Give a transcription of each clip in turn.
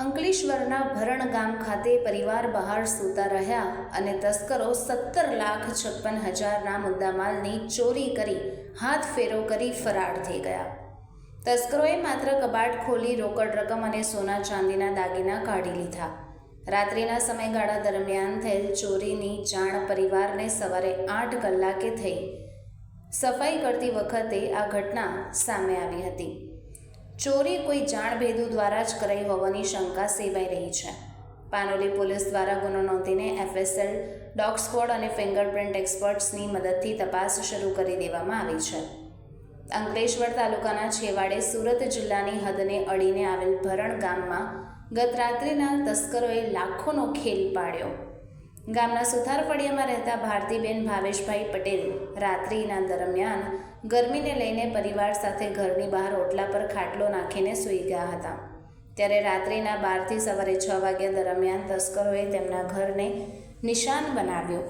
અંકલેશ્વરના ભરણ ગામ ખાતે પરિવાર બહાર સૂતા રહ્યા અને તસ્કરો સત્તર લાખ છપ્પન હજારના મુદ્દામાલની ચોરી કરી, હાથ ફેરો કરી ફરાર થઈ ગયા. તસ્કરોએ માત્ર કબાટ ખોલી રોકડ રકમ અને સોના ચાંદીના દાગીના કાઢી લીધા. રાત્રિના સમયગાળા દરમિયાન થયેલ ચોરીની જાણ પરિવારને સવારે આઠ કલાકે થઈ. સફાઈ કરતી વખતે આ ઘટના સામે આવી હતી. ચોરી કોઈ જાણભેદો દ્વારા જ કરાઈ હોવાની શંકા સેવાઈ રહી છે. પાનોલી પોલીસ દ્વારા ગુનો નોંધીને એફએસએલ, ડોગ સ્ક્વોડ અને ફિંગરપ્રિન્ટ એક્સપર્ટ્સની મદદથી તપાસ શરૂ કરી દેવામાં આવી છે. અંકલેશ્વર તાલુકાના છેવાડે સુરત જિલ્લાની હદને અડીને આવેલ ભરણ ગામમાં ગત રાત્રિના તસ્કરોએ લાખોનો ખેલ પાડ્યો. ગામના સુથાર રહેતા ભારતીબેન ભાવેશભાઈ પટેલ રાત્રિના દરમિયાન ગરમીને લઈને પરિવાર સાથે ઘરની બહાર ઓટલા પર ખાટલો નાખીને સૂઈ ગયા હતા. ત્યારે રાત્રિના બારથી સવારે છ વાગ્યા દરમિયાન તસ્કરોએ તેમના ઘરને નિશાન બનાવ્યું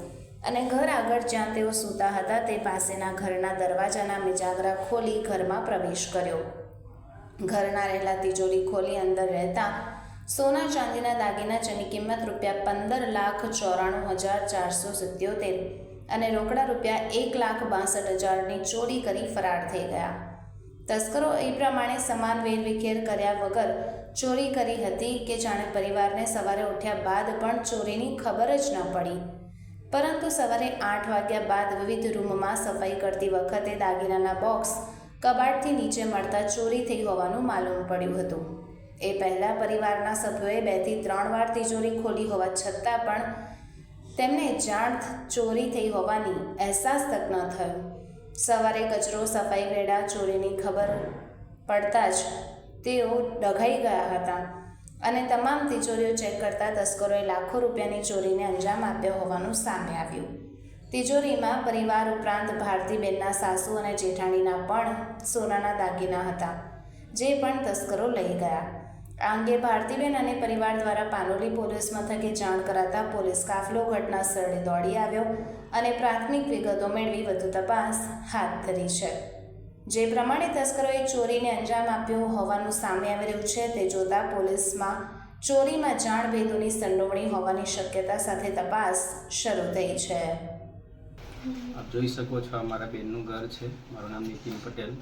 અને ઘર આગળ જ્યાં તેઓ સૂતા હતા તે પાસેના ઘરના દરવાજાના મિજાગરા ખોલી ઘરમાં પ્રવેશ કર્યો. ઘરના રહેલા તિજોરી ખોલી અંદર રહેતા સોના ચાંદીના દાગીના જેની કિંમત રૂપિયા પંદર લાખ ચોરાણું હજાર ચારસો સિત્યોતેર અને રોકડા રૂપિયા એક લાખ બાસઠ હજારની ચોરી કરી ફરાર થઈ ગયા. તસ્કરો એ પ્રમાણે સમાન વેરવિખેર કર્યા વગર ચોરી કરી હતી કે જાણે પરિવારને સવારે ઉઠ્યા બાદ પણ ચોરીની ખબર જ ન પડી. પરંતુ સવારે આઠ વાગ્યા બાદ વિવિધ રૂમમાં સફાઈ કરતી વખતે દાગીનાના બોક્સ કબાટથી નીચે મળતા ચોરી થઈ હોવાનું માલુમ પડ્યું હતું. એ પહેલાં પરિવારના સભ્યોએ બેથી ત્રણ વાર તિજોરી ખોલી હોવા છતાં પણ તેમને જાણ ચોરી થઈ હોવાની અહેસાસ તક ન થયો. સવારે કચરો, સફાઈ વેડા, ચોરીની ખબર પડતા જ તેઓ ડઘાઈ ગયા હતા અને તમામ તિજોરીઓ ચેક કરતા તસ્કરોએ લાખો રૂપિયાની ચોરીને અંજામ આપ્યો હોવાનું સામે આવ્યું. તિજોરીમાં પરિવાર ઉપરાંત ભારતીબેનના સાસુ અને જેઠાણીના પણ સોનાના દાગીના હતા, જે પણ તસ્કરો લઈ ગયા. આ અંગે ભારતીબેન અને પરિવાર દ્વારા પાનોલી પોલીસ મથકે જાણ કરાતા પોલીસ કાફલો ઘટના સ્થળે દોડી આવ્યો અને પ્રાથમિક વિગતો મેળવી વધુ તપાસ હાથ ધરી છે. જે પ્રમાણે તસ્કરોએ ચોરીને અંજામ આપ્યો હોવાનું સામે આવી રહ્યું છે, તે જોતા પોલીસમાં ચોરીમાં જાણભેદોની સંડોવણી હોવાની શક્યતા સાથે તપાસ શરૂ થઈ છે. આપ જોઈ શકો છો અમારા બેનનું ઘર છે. મારું નામ નીતિન પટેલ.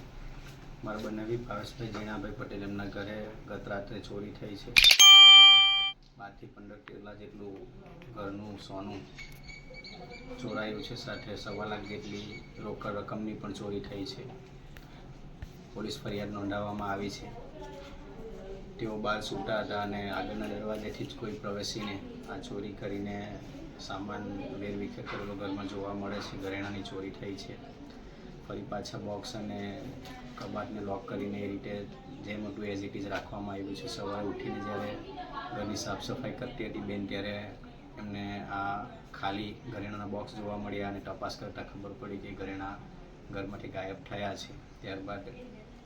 મારા બંને ભાવેશભાઈ જીણાભાઈ પટેલ એમના ઘરે ગત રાત્રે ચોરી થઈ છે. બારથી પંદર કિલા જેટલું ઘરનું સોનું ચોરાયું છે, સાથે સવા લાખ જેટલી રોકડ રકમની પણ ચોરી થઈ છે. પોલીસ ફરિયાદ નોંધાવવામાં આવી છે. તેઓ બહાર સૂતા હતા અને આગળના દરવાજેથી જ કોઈ પ્રવેશીને આ ચોરી કરીને સામાન વેરવિખેર કરેલો ઘરમાં જોવા મળે છે. ઘરેણાની ચોરી થઈ છે. ફરી પાછા બોક્સ અને કબાટને લોક કરીને એ રીતે જેમ મોટું એઝ ઇટ ઇઝ રાખવામાં આવ્યું છે, સવારે ઉઠીને જ્યારે ઘરની સાફ સફાઈ કરતી હતી બેન, ત્યારે એમને આ ખાલી ઘરેણાના બોક્સ જોવા મળ્યા અને તપાસ કરતાં ખબર પડી કે ઘરેણા ઘરમાંથી ગાયબ થયા છે. ત્યારબાદ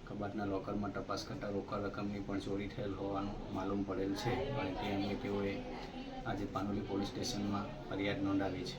કબાટના લોકરમાં તપાસ કરતાં રોકડ રકમની પણ ચોરી થયેલ હોવાનું માલુમ પડેલ છે અને તે અંગે તેઓએ આજે પાનોલી પોલીસ સ્ટેશનમાં ફરિયાદ નોંધાવી છે.